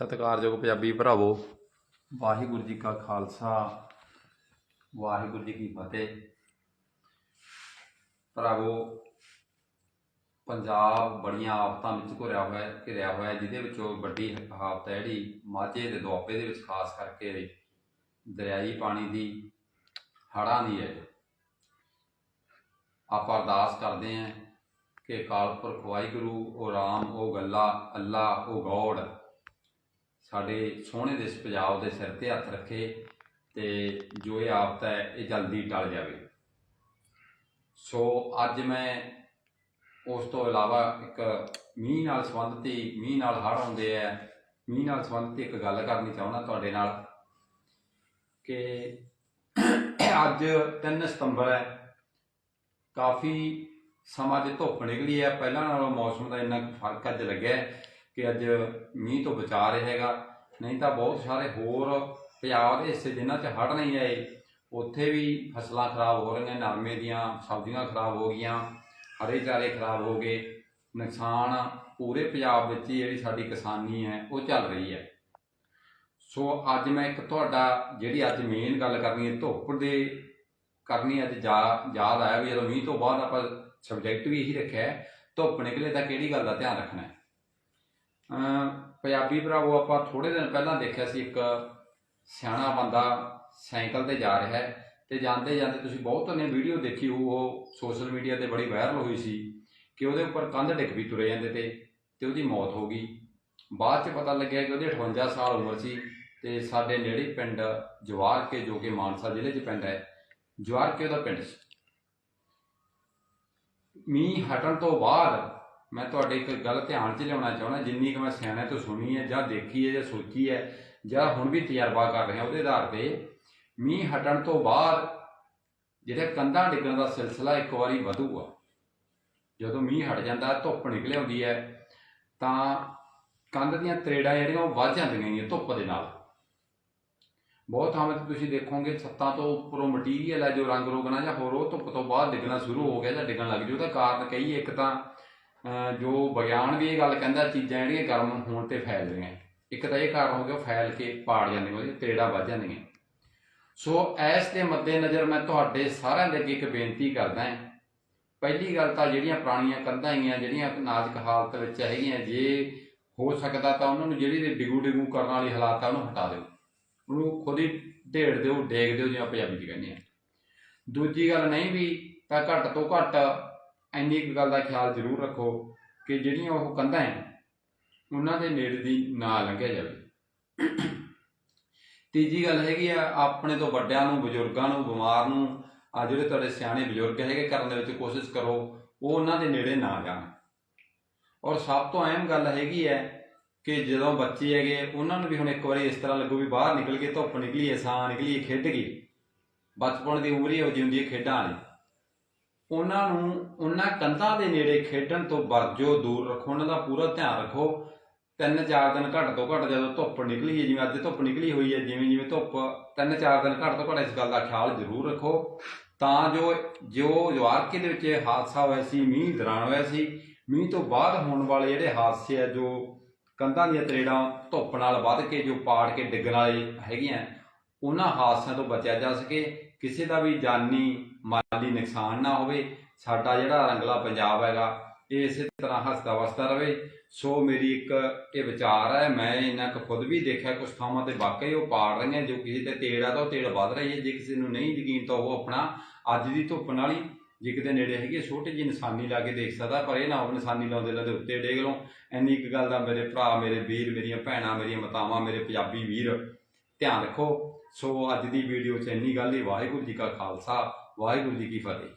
ਸਤਿਕਾਰਯੋਗ ਪੰਜਾਬੀ ਭਰਾਵੋ। ਵਾਹਿਗੁਰੂ ਜੀ ਕਾ ਖਾਲਸਾ, ਵਾਹਿਗੁਰੂ ਜੀ ਕੀ ਫਤਿਹ। ਭਰਾਵੋ, ਪੰਜਾਬ ਬੜੀਆਂ ਆਫਤਾਂ ਵਿੱਚ ਘਿਰਿਆ ਹੋਇਆ ਹੈ ਘਿਰਿਆ ਹੋਇਆ, ਜਿਹਦੇ ਵਿੱਚੋਂ ਵੱਡੀ ਆਫਤ ਹੈ ਜਿਹੜੀ ਮਾਝੇ ਦੇ ਦੁਆਬੇ ਦੇ ਵਿੱਚ, ਖਾਸ ਕਰਕੇ ਦਰਿਆਈ ਪਾਣੀ ਦੀ, ਹੜ੍ਹਾਂ ਦੀ ਹੈ। ਆਪਾਂ ਅਰਦਾਸ ਕਰਦੇ ਹਾਂ ਕਿ ਅਕਾਲ ਪੁਰਖ ਵਾਹਿਗੁਰੂ, ਉਹ ਰਾਮ, ਉਹ ਗੱਲਾ, ਅੱਲਾ, ਉਹ ਗੌੜ ਸਾਡੇ ਸੋਹਣੇ ਦੇ ਪੰਜਾਬ ਦੇ ਸਿਰ ਤੇ ਹੱਥ ਰੱਖੇ ਤੇ ਜੋ ਇਹ ਆਫਤ ਹੈ, ਇਹ ਜਲਦੀ ਟਲ ਜਾਵੇ। ਸੋ ਅੱਜ ਮੈਂ ਉਸ ਤੋਂ ਇਲਾਵਾ ਇੱਕ ਮੀਂਹ ਨਾਲ ਸੰਬੰਧਿਤ ਮੀਂਹ ਨਾਲ ਹੜ ਆਉਂਦੇ ਆ। ਮੀਂਹ ਨਾਲ ਸੰਬੰਧਿਤ ਇੱਕ ਗੱਲ ਕਰਨੀ ਚਾਹੁੰਦਾ ਤੁਹਾਡੇ ਨਾਲ ਕਿ ਅੱਜ 3 ਸਤੰਬਰ ਹੈ। ਕਾਫੀ ਸਮਾਂ ਜੇ ਧੁੱਪ ਨਿਕਲੀ ਹੈ। ਪਹਿਲਾਂ ਨਾਲੋਂ ਮੌਸਮ ਦਾ ਇੰਨਾ ਫ਼ਰਕ ਅੱਜ ਲੱਗਿਆ ਕਿ ਅੱਜ ਮੀਂਹ ਤੋਂ ਬਚਾ ਰਿਹਾ ਹੈਗਾ ਨਹੀਂ ਤਾਂ ਬਹੁਤ ਸਾਰੇ ਹੋਰ ਪੰਜਾਬ ਦੇ ਹਿੱਸੇ ਜਿਨ੍ਹਾਂ 'ਚ ਹੜ੍ਹ ਨਹੀਂ ਆਏ, ਉੱਥੇ ਵੀ ਫਸਲਾਂ ਖਰਾਬ ਹੋ ਰਹੀਆਂ, ਨਰਮੇ ਦੀਆਂ ਸਬਜ਼ੀਆਂ ਖਰਾਬ ਹੋ ਗਈਆਂ, ਹਰੇ ਚਾਰੇ ਖਰਾਬ ਹੋ ਗਏ। ਨੁਕਸਾਨ ਪੂਰੇ ਪੰਜਾਬ ਵਿੱਚ ਜਿਹੜੀ ਸਾਡੀ ਕਿਸਾਨੀ ਹੈ, ਉਹ ਚੱਲ ਰਹੀ ਹੈ। ਸੋ ਅੱਜ ਮੈਂ ਇੱਕ ਤੁਹਾਡਾ ਜਿਹੜੀ ਅੱਜ ਮੇਨ ਗੱਲ ਕਰਨੀ ਹੈ, ਧੁੱਪ ਦੇ ਕਰਨੀ ਅੱਜ ਜਾ- ਯਾਦ ਆਇਆ ਵੀ ਜਦੋਂ ਮੀਂਹ ਤੋਂ ਬਾਅਦ ਆਪਾਂ ਸਬਜੈਕਟ ਵੀ ਇਹੀ ਰੱਖਿਆ ਧੁੱਪ ਨਿਕਲੇ ਤਾਂ ਕਿਹੜੀ ਗੱਲ ਦਾ ਧਿਆਨ ਰੱਖਣਾ ਹੈ? ਪੰਜਾਬੀ ਭਰਾਵੋ ਆਪਾਂ ਥੋੜੇ ਦਿਨ ਪਹਿਲਾਂ ਦੇਖਿਆ ਸੀ ਇੱਕ ਸਿਆਣਾ ਬੰਦਾ ਸਾਈਕਲ ਤੇ ਜਾ ਰਿਹਾ ਹੈ ਤੇ ਜਾਂਦੇ ਜਾਂਦੇ ਤੁਸੀਂ ਬਹੁਤ ਨੇ ਵੀਡੀਓ ਦੇਖੀ ਹੋਊ ਉਹ ਸੋਸ਼ਲ ਮੀਡੀਆ ਤੇ ਬੜੀ ਵਾਇਰਲ ਹੋਈ ਸੀ ਕਿ ਉਹਦੇ ਉੱਪਰ ਕੰਧ ਡਿੱਗ ਵੀ ਤੁਰੇ ਜਾਂਦੇ ਤੇ ਤੇ ਉਹਦੀ ਮੌਤ ਹੋ ਗਈ। ਬਾਅਦ ਚ ਪਤਾ ਲੱਗਿਆ ਕਿ ਉਹਦੀ 58 ਸਾਲ ਉਮਰ ਸੀ ਤੇ ਸਾਡੇ ਨੇੜੇ ਪਿੰਡ ਜਵਾਰ ਕੇ, ਜੋ ਕਿ ਮਾਨਸਾ ਜ਼ਿਲ੍ਹੇ 'ਚ ਪਿੰਡ ਹੈ, ਜਵਾਰ ਕੇ ਉਹਦਾ ਪਿੰਡ ਸੀ। ਮੀਂਹ ਹਟਣ ਤੋਂ ਬਾਅਦ ਮੈਂ ਤੁਹਾਡੇ ਇੱਕ ਗੱਲ ਧਿਆਨ 'ਚ ਲਿਆਉਣਾ ਚਾਹੁੰਦਾ, ਜਿੰਨੀ ਕੁ ਮੈਂ ਸਿਆਣੇ ਤੋਂ ਸੁਣੀ ਹੈ, ਜਾਂ ਦੇਖੀ ਹੈ, ਜਾਂ ਸੋਚੀ ਹੈ, ਜਾਂ ਹੁਣ ਵੀ ਤਜਰਬਾ ਕਰ ਰਿਹਾ ਉਹਦੇ ਆਧਾਰ ਤੇ, ਮੀਂਹ ਹਟਣ ਤੋਂ ਬਾਅਦ ਜਿਹੜਾ ਕੰਧਾਂ ਡਿੱਗਣ ਦਾ ਸਿਲਸਿਲਾ ਇੱਕ ਵਾਰੀ ਵਧੂਗਾ ਜਦੋਂ ਮੀਂਹ ਹਟ ਜਾਂਦਾ, ਧੁੱਪ ਨਿਕਲ ਆਉਂਦੀ ਹੈ, ਤਾਂ ਕੰਧ ਦੀਆਂ ਤਰੇੜਾਂ ਜਿਹੜੀਆਂ ਉਹ ਵੱਧ ਜਾਂਦੀਆਂ ਨੇ ਧੁੱਪ ਦੇ ਨਾਲ। ਬਹੁਤ ਥਾਵਾਂ ਤੇ ਤੁਸੀਂ ਦੇਖੋਗੇ, ਛੱਤਾਂ ਤੋਂ ਉੱਪਰੋਂ ਮਟੀਰੀਅਲ ਹੈ ਜੋ ਰੰਗ ਰੋਗਣਾ ਜਾਂ ਹੋਰ ਉਹ ਧੁੱਪ ਤੋਂ ਬਾਅਦ ਡਿੱਗਣਾ ਸ਼ੁਰੂ ਹੋ ਗਿਆ ਜਾਂ ਡਿੱਗਣ ਲੱਗ ਜੂ ਉਹਦਾ ਕਾਰਨ ਕਈ ਇੱਕ ਤਾਂ ਜੋ ਵਿਗਿਆਨ ਵੀ ਇਹ ਗੱਲ ਕਹਿੰਦਾ, ਚੀਜ਼ਾਂ ਜਿਹੜੀਆਂ ਗਰਮ ਹੋਣ ਤੇ ਫੈਲ ਰਹੀਆਂ। ਇੱਕ ਤਾਂ ਇਹ ਕਾਰਨ ਹੋ ਗਿਆ ਉਹ ਫੈਲ ਕੇ ਪਾੜ ਜਾਂਦੀਆਂ ਉਹਦੀਆਂ ਤਰੇੜਾਂ ਵੱਧ ਜਾਂਦੀਆਂ। ਸੋ ਇਸ ਦੇ ਮੱਦੇਨਜ਼ਰ ਮੈਂ ਤੁਹਾਡੇ ਸਾਰਿਆਂ ਦੇ ਅੱਗੇ ਇੱਕ ਬੇਨਤੀ ਕਰਦਾ ਹਾਂ। ਪਹਿਲੀ ਗੱਲ ਤਾਂ ਜਿਹੜੀਆਂ ਪੁਰਾਣੀਆਂ ਕੰਧਾਂ ਹੈਗੀਆਂ ਜਿਹੜੀਆਂ ਨਾਜ਼ੁਕ ਹਾਲਤ ਵਿੱਚ ਹੈਗੀਆਂ, ਜੇ ਹੋ ਸਕਦਾ ਤਾਂ ਉਹਨਾਂ ਨੂੰ ਜਿਹੜੀ ਡਿਗੂ ਡਿਗੂ ਕਰਨ ਵਾਲੀ ਹਾਲਾਤ ਆ, ਉਹਨੂੰ ਹਟਾ ਦਿਓ। ਉਹਨੂੰ ਖੁਦ ਹੀ ਢੇੜ ਦਿਓ, ਡੇਗ ਦਿਓ, ਜਿਵੇਂ ਪੰਜਾਬੀ ਚ ਕਹਿੰਦੇ ਆ। ਦੂਜੀ ਗੱਲ ਨਹੀਂ ਵੀ ਤਾਂ ਘੱਟ ਤੋਂ ਘੱਟ ਇੰਨੀ ਕੁ ਗੱਲ ਦਾ ਖਿਆਲ ਜ਼ਰੂਰ ਰੱਖੋ ਕਿ ਜਿਹੜੀਆਂ ਉਹ ਕੰਧਾਂ ਹੈ, ਉਹਨਾਂ ਦੇ ਨੇੜੇ ਦੀ ਨਾ ਲੰਘਿਆ ਜਾਵੇ। ਤੀਜੀ ਗੱਲ ਹੈਗੀ ਆ, ਆਪਣੇ ਤੋਂ ਵੱਡਿਆਂ ਨੂੰ, ਬਜ਼ੁਰਗਾਂ ਨੂੰ, ਬਿਮਾਰ ਨੂੰ, ਆ ਜਿਹੜੇ ਤੁਹਾਡੇ ਸਿਆਣੇ ਬਜ਼ੁਰਗ ਹੈਗੇ, ਕਰਨ ਦੇ ਵਿੱਚ ਕੋਸ਼ਿਸ਼ ਕਰੋ, ਉਹ ਉਹਨਾਂ ਦੇ ਨੇੜੇ ਨਾ ਜਾਣ। ਔਰ ਸਭ ਤੋਂ ਅਹਿਮ ਗੱਲ ਹੈਗੀ ਹੈ ਕਿ ਜਦੋਂ ਬੱਚੇ ਹੈਗੇ, ਉਹਨਾਂ ਨੂੰ ਵੀ ਹੁਣ ਇੱਕ ਵਾਰੀ ਇਸ ਤਰ੍ਹਾਂ ਲੱਗੂ ਵੀ ਬਾਹਰ ਨਿਕਲ ਕੇ ਧੁੱਪ ਨਿਕਲੀ ਹੈ ਸਾਹ ਨਿਕਲੀ ਖੇਡ ਗਈ ਬਚਪਨ ਦੀ ਉਮਰ ਹੀ ਇਹੋ ਜਿਹੀ ਹੈ, ਖੇਡਾਂ ਵਾਲੀ। ਉਹਨਾਂ ਨੂੰ, ਉਹਨਾਂ ਕੰਧਾਂ ਦੇ ਨੇੜੇ ਖੇਡਣ ਤੋਂ ਵਰਜੋ, ਦੂਰ ਰੱਖੋ, ਉਹਨਾਂ ਦਾ ਪੂਰਾ ਧਿਆਨ ਰੱਖੋ। ਤਿੰਨ ਚਾਰ ਦਿਨ ਘੱਟ ਤੋਂ ਘੱਟ ਜਦੋਂ ਧੁੱਪ ਨਿਕਲੀ ਹੈ, ਜਿਵੇਂ ਅੱਜ ਧੁੱਪ ਨਿਕਲੀ ਹੋਈ ਹੈ, ਜਿਵੇਂ ਜਿਵੇਂ ਧੁੱਪ ਤਿੰਨ ਚਾਰ ਦਿਨ ਘੱਟ ਤੋਂ ਘੱਟ ਇਸ ਗੱਲ ਦਾ ਖਿਆਲ ਜ਼ਰੂਰ ਰੱਖੋ। ਤਾਂ ਜੋ ਜੋ ਜਵਾਰਕੇ ਦੇ ਵਿੱਚ ਇਹ ਹਾਦਸਾ ਹੋਇਆ ਸੀ, ਮੀਂਹ ਦੌਰਾਨ ਹੋਇਆ ਸੀ, ਮੀਂਹ ਤੋਂ ਬਾਅਦ ਹੋਣ ਵਾਲੇ ਜਿਹੜੇ ਹਾਦਸੇ ਆ, ਜੋ ਕੰਧਾਂ ਦੀਆਂ ਤਰੇੜਾਂ ਧੁੱਪ ਨਾਲ ਵੱਧ ਕੇ, ਜੋ ਪਾੜ ਕੇ ਡਿੱਗਣ ਵਾਲੇ ਹੈਗੀਆਂ ਉਹਨਾਂ ਹਾਦਸਿਆਂ ਤੋਂ ਬਚਿਆ ਜਾ ਸਕੇ। ਕਿਸੇ ਦਾ ਵੀ ਜਾਨੀ ਮਾਲੀ ਨੁਕਸਾਨ ਨਾ ਹੋਵੇ, ਸਾਡਾ ਜਿਹੜਾ ਰੰਗਲਾ ਪੰਜਾਬ ਹੈਗਾ, ਇਹ ਇਸੇ ਤਰ੍ਹਾਂ ਹੱਸਦਾ ਵਸਦਾ ਰਵੇ। ਸੋ ਮੇਰੀ ਇੱਕ ਇਹ ਵਿਚਾਰ ਹੈ, ਮੈਂ ਇਹਨਾਂ ਕੁ ਖੁਦ ਵੀ ਦੇਖਿਆ ਕੁਝ ਥਾਵਾਂ ਤੇ ਵਾਕਈ ਉਹ ਪਾੜ ਰਹੀਆਂ, ਜੋ ਕਿਸੇ ਤੇ ਤੇੜ ਆ ਤਾਂ ਉਹ ਤੇੜ ਵੱਧ ਰਹੀ ਹੈ। ਜੇ ਕਿਸੇ ਨੂੰ ਨਹੀਂ ਯਕੀਨ ਤਾਂ ਉਹ ਆਪਣਾ ਅੱਜ ਦੀ ਧੁੱਪ ਨਾਲ ਹੀ ਜੇ ਕਿਤੇ ਨੇੜੇ ਹੈਗੀ, ਛੋਟੀ ਜਿਹੀ ਨਿਸ਼ਾਨੀ ਲਾ ਕੇ ਦੇਖ ਸਕਦਾ, ਪਰ ਇਹ ਨਾ ਉਹ ਨਿਸ਼ਾਨੀ ਲਾਉਂਦੇ ਲਾਉਂਦੇ ਉੱਤੇ ਡੇਗ ਲਓ ਇੰਨੀ ਇੱਕ ਗੱਲ ਦਾ ਮੇਰੇ ਭਰਾ, ਮੇਰੇ ਵੀਰ, ਮੇਰੀਆਂ ਭੈਣਾਂ, ਮੇਰੀਆਂ ਮਾਤਾਵਾਂ, ਮੇਰੇ ਪੰਜਾਬੀ ਵੀਰ, ਧਿਆਨ ਰੱਖੋ। ਸੋ ਅੱਜ ਦੀ ਵੀਡੀਓ 'ਚ ਇੰਨੀ ਗੱਲ ਹੀ ਵਾਹਿਗੁਰੂ ਜੀ ਕਾ ਖਾਲਸਾ, ਵਾਹਿਗੁਰੂ ਜੀ ਕੀ ਫਤਿਹ।